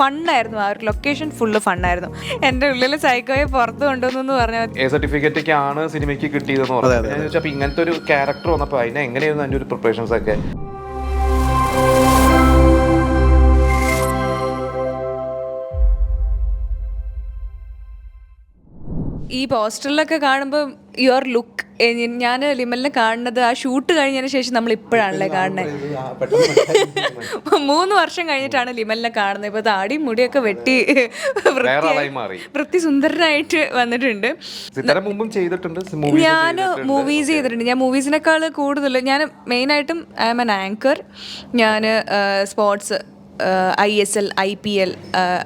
ഫണ്ണായിരുന്നു. ആ ഒരു location full ഫണ്ണായിരുന്നു. എന്റെ ഉള്ളിലെ സൈക്കോയെ പുറത്ത് കൊണ്ടുവന്നു പറഞ്ഞാൽ എ സർട്ടിഫിക്കറ്റ് ആണ് സിനിമയ്ക്ക് കിട്ടിയതെന്ന് പറഞ്ഞത്. ഞാൻ ഇങ്ങനത്തെ ഒരു ക്യാരക്ടർ വന്നപ്പോൾ അതിനെ എങ്ങനെയായിരുന്നു അതിന്റെ ഒരു പ്രിപ്പറേഷൻസ് ഒക്കെ? ഈ പോസ്റ്ററിലൊക്കെ കാണുമ്പോൾ യുവർ ലുക്ക് ഞാൻ ലിമലിനെ കാണുന്നത് ആ ഷൂട്ട് കഴിഞ്ഞതിന് ശേഷം നമ്മൾ ഇപ്പോഴാണല്ലേ കാണുന്നത് മൂന്ന് വർഷം കഴിഞ്ഞിട്ടാണ് ലിമലിനെ കാണുന്നത് ഇപ്പോൾ താടിയും മുടിയൊക്കെ വെട്ടി വൃത്തി സുന്ദരനായിട്ട് വന്നിട്ടുണ്ട്. ഞാൻ മൂവീസ് ചെയ്തിട്ടുണ്ട് ഞാൻ മൂവീസിനേക്കാൾ കൂടുതൽ ഞാൻ മെയിനായിട്ടും ഐ എം ആൻ ആങ്കർ ഞാൻ sports I S L I P L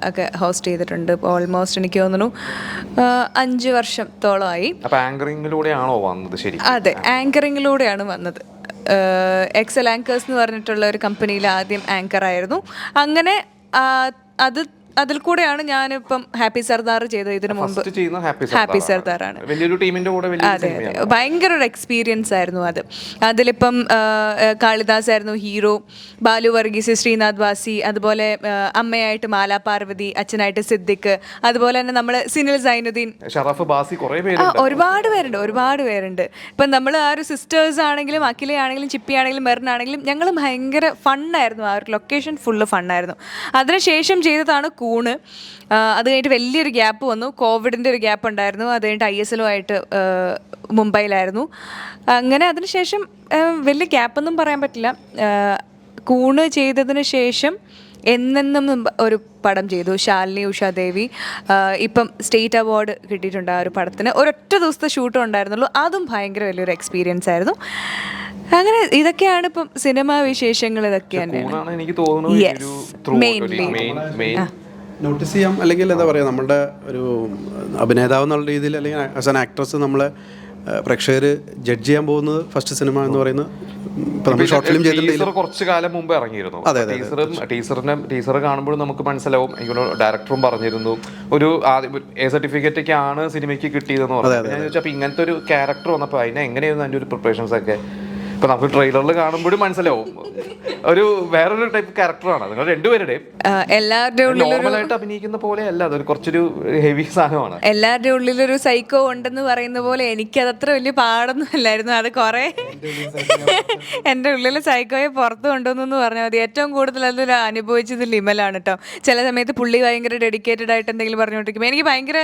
ഒക്കെ ഹോസ്റ്റ് ചെയ്തിട്ടുണ്ട്. ഓൾമോസ്റ്റ് എനിക്ക് തോന്നുന്നു അഞ്ച് വർഷത്തോളമായി. അപ്പൊ ആങ്കറിങ്ങിലൂടെയാണോ വന്നത് ശരി അതെ ആങ്കറിംഗിലൂടെയാണ് വന്നത്. എക്സൽ ആങ്കേഴ്സ് എന്ന് പറഞ്ഞിട്ടുള്ള ഒരു കമ്പനിയിൽ ആദ്യം ആങ്കർ ആയിരുന്നു. അങ്ങനെ അത് അതിൽ കൂടെയാണ് ഞാനിപ്പം ഹാപ്പി സർദാർ ചെയ്തത് ഇതിനു മുമ്പ്. ഹാപ്പി സർദാർ സർദാറാണ് വലിയൊരു ടീമിന്റെ കൂടെ വലിയ അതെ അതെ. ഭയങ്കര ഒരു എക്സ്പീരിയൻസ് ആയിരുന്നു അത്. അതിലിപ്പം കാളിദാസ് ആയിരുന്നു ഹീറോ ബാലു വർഗീസ് ശ്രീനാഥ് വാസി അതുപോലെ അമ്മയായിട്ട് മാലാ പാർവതി അച്ഛനായിട്ട് സിദ്ദിഖ് അതുപോലെ തന്നെ നമ്മൾ സിനിൽ സൈനുദ്ദീൻ. ഷറഫ് ബാസി ഒരുപാട് പേരുണ്ട് ഒരുപാട് പേരുണ്ട്. ഇപ്പം നമ്മൾ ആ ഒരു സിസ്റ്റേഴ്സ് ആണെങ്കിലും അഖിലയാണെങ്കിലും ചിപ്പി ആണെങ്കിലും മെറിനാണെങ്കിലും ഞങ്ങൾ ഭയങ്കര ഫണ്ണായിരുന്നു ആ ഒരു ലൊക്കേഷൻ ഫുള്ള് ഫണ്ണായിരുന്നു അതിനുശേഷം ചെയ്തതാണ് കൂണ് ആ, അത് കഴിഞ്ഞിട്ട് വലിയൊരു ഗ്യാപ്പ് വന്നു. കോവിഡിന്റെ ഒരു ഗ്യാപ്പ് ഉണ്ടായിരുന്നു. അത് കഴിഞ്ഞിട്ട് ഐ എസ് എല്ലുമായിട്ട് മുംബൈയിലായിരുന്നു. അങ്ങനെ അതിനുശേഷം വലിയ ഗ്യാപ്പൊന്നും പറയാൻ പറ്റില്ല. കൂണ് ചെയ്തതിന് ശേഷം എന്നെന്നും ഒരു പടം ചെയ്തു. ശാലിനി ഉഷാദേവി ഇപ്പം സ്റ്റേറ്റ് അവാർഡ് കിട്ടിയിട്ടുണ്ട് ആ ഒരു പടത്തിന്. ഒരൊറ്റ ദിവസത്തെ ഷൂട്ടും ഉണ്ടായിരുന്നുള്ളൂ. അതും ഭയങ്കര വലിയൊരു എക്സ്പീരിയൻസ് ആയിരുന്നു. അങ്ങനെ ഇതൊക്കെയാണ് ഇപ്പം സിനിമാ വിശേഷങ്ങൾ ഇതൊക്കെ തന്നെയാണ്. ഊണാണ് നോട്ടീസ് ചെയ്യാം അല്ലെങ്കിൽ എന്താ പറയുക നമ്മളുടെ ഒരു അഭിനേതാവ് എന്നുള്ള രീതിയിൽ അല്ലെങ്കിൽ ആസ് ആൻ ആക്ട്രസ് നമ്മളെ പ്രേക്ഷകർ ജഡ്ജ് ചെയ്യാൻ പോകുന്നത് ഫസ്റ്റ് സിനിമ എന്ന് പറയുന്നത് ടീസർ കുറച്ച് കാലം മുമ്പ് ഇറങ്ങിയിരുന്നു. ടീച്ചറും ടീച്ചറിനെ ടീസറും ടീസറിനെ ടീസർ കാണുമ്പോൾ നമുക്ക് മനസ്സിലാവും എങ്കിലും ഡയറക്ടറും പറഞ്ഞിരുന്നു. ഒരു എ സർട്ടിഫിക്കറ്റ് ഒക്കെ ആണ് സിനിമയ്ക്ക് കിട്ടിയതെന്ന് പറഞ്ഞു. ഞാൻ ചോദിച്ചാൽ ഇങ്ങനത്തെ ഒരു ക്യാരക്ടർ വന്നപ്പോൾ അതിനെ എങ്ങനെയായിരുന്നു അതിന്റെ ഒരു പ്രിപ്പറേഷൻസ് ഒക്കെ? ഇപ്പൊ നമുക്ക് ട്രെയിലറിൽ കാണുമ്പോഴും മനസ്സിലാവും. ഒരു വേറൊരു ടൈപ്പ് ക്യാരക്ടറാണ് നിങ്ങൾ രണ്ടുപേരുടെയും എല്ലാവരുടെ നോർമലായിട്ട് അഭിനയിക്കുന്ന പോലെ അല്ല അതൊരു കുറച്ചൊരു ഹെവി സാധനമാണ്. എല്ലാവരുടെ ഉള്ളിലൊരു സൈക്കോ ഉണ്ടെന്ന് പറയുന്ന പോലെ എനിക്ക് അതത്ര വലിയ പാടൊന്നും അല്ലായിരുന്നു. അത് കുറെ എന്റെ ഉള്ളിൽ സൈക്കോയെ പുറത്ത് കൊണ്ടുവന്നു പറഞ്ഞാൽ മതി. ഏറ്റവും കൂടുതൽ അതൊരു അനുഭവിച്ചത് ലിമലാണ് കേട്ടോ ചില സമയത്ത് പുള്ളി ഭയങ്കര ഡെഡിക്കേറ്റഡ് ആയിട്ട് എന്തെങ്കിലും പറഞ്ഞുകൊണ്ടിരിക്കും എനിക്ക് ഭയങ്കര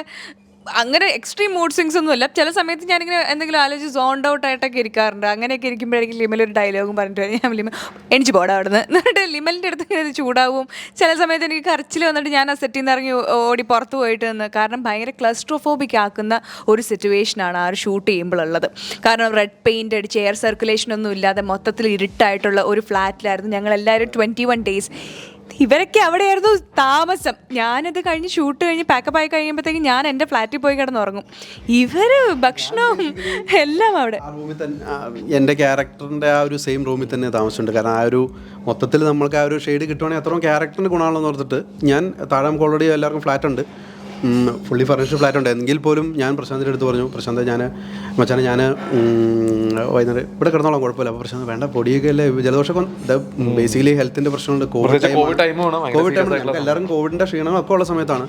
അങ്ങനെ എക്സ്ട്രീം മൂഡ് സ്വിങ്സ് ഒന്നും അല്ല. ചില സമയത്ത് ഞാനിങ്ങനെ എന്തെങ്കിലും ആലോചിച്ച് സോൺഡ് ഔട്ട് ആയിട്ടൊക്കെ ഇരിക്കാറുണ്ട്. അങ്ങനെയൊക്കെ ഇരിക്കുമ്പോഴേക്കും ലിമൽ ഒരു ഡയലോഗും പറഞ്ഞിട്ട് ഞാൻ ലിമൽ എനിക്ക് പോടാ അവിടുന്ന്. എന്നിട്ട് ലിമലിന്റെ അടുത്ത് ഇങ്ങനെ ചൂടാവും. ചില സമയത്ത് എനിക്ക് കരച്ചിൽ വന്നിട്ട് ഞാൻ ആ സെറ്റിൽ നിന്ന് ഇറങ്ങി ഓടി പുറത്ത് പോയിട്ട് നിന്ന് കാരണം ഭയങ്കര ക്ലസ്ട്രോഫോബിക് ആക്കുന്ന ഒരു സിറ്റുവേഷനാണ് ആ ഒരു ഷൂട്ട് ചെയ്യുമ്പോഴുള്ളത്. കാരണം റെഡ് പെയിന്റ് അടിച്ച് എയർ സർക്കുലേഷൻ ഒന്നും ഇല്ലാതെ മൊത്തത്തിൽ ഇരുട്ടായിട്ടുള്ള ഒരു ഫ്ലാറ്റിലായിരുന്നു ഞങ്ങൾ എല്ലാവരും ട്വന്റി വൺ ഡേയ്സ് ഇവരൊക്കെ അവിടെയായിരുന്നു താമസം. ഞാനത് കഴിഞ്ഞ് ഷൂട്ട് കഴിഞ്ഞ് പാക്കപ്പ് ആയി കഴിയുമ്പോഴത്തേക്കും ഞാൻ എന്റെ ഫ്ലാറ്റിൽ പോയി കിടന്നുറങ്ങും. ഇവർ ഭക്ഷണവും എല്ലാം അവിടെ. ആ റൂമിൽ ആ, എന്റെ ക്യാരക്ടറിന്റെ ആ ഒരു സെയിം റൂമിൽ തന്നെ താമസിച്ചിട്ടുണ്ട് കാരണം ആ ഒരു മൊത്തത്തിൽ നമ്മൾക്ക് ആ ഒരു ഷെയ്ഡ് കിട്ടുവാണെങ്കിൽ അത്രയും ക്യാരക്ടറിന് ഗുണമാണെന്ന് ഓർത്തിട്ട് ഞാൻ താഴെ നമുക്ക് ഓൾറെഡി എല്ലാവർക്കും ഫ്ലാറ്റ് ഉണ്ട്. ഫുള്ളി ഫർണിഷ്ഡ് ഫ്ലാറ്റ് ഉണ്ട് എങ്കിൽ പോലും ഞാൻ പ്രശാന്തിന്റെ അടുത്ത് പറഞ്ഞു പ്രശാന്ത് ഞാൻ മച്ചാനെ ഞാൻ വൈകുന്നേരം ഇവിടെ കിടന്നോളാം കുഴപ്പമില്ല. അപ്പോൾ പ്രശാന്ത് വേണ്ട പൊടിയൊക്കെ അല്ലേ? ഇത് ബേസിക്കലി ഹെൽത്തിന്റെ പ്രശ്നമുണ്ട്. കോവിഡ് ടൈം കോവിഡ് ടൈം എല്ലാവരും കോവിഡിന്റെ ക്ഷീണം ഒക്കെ ഉള്ള സമയത്താണ്.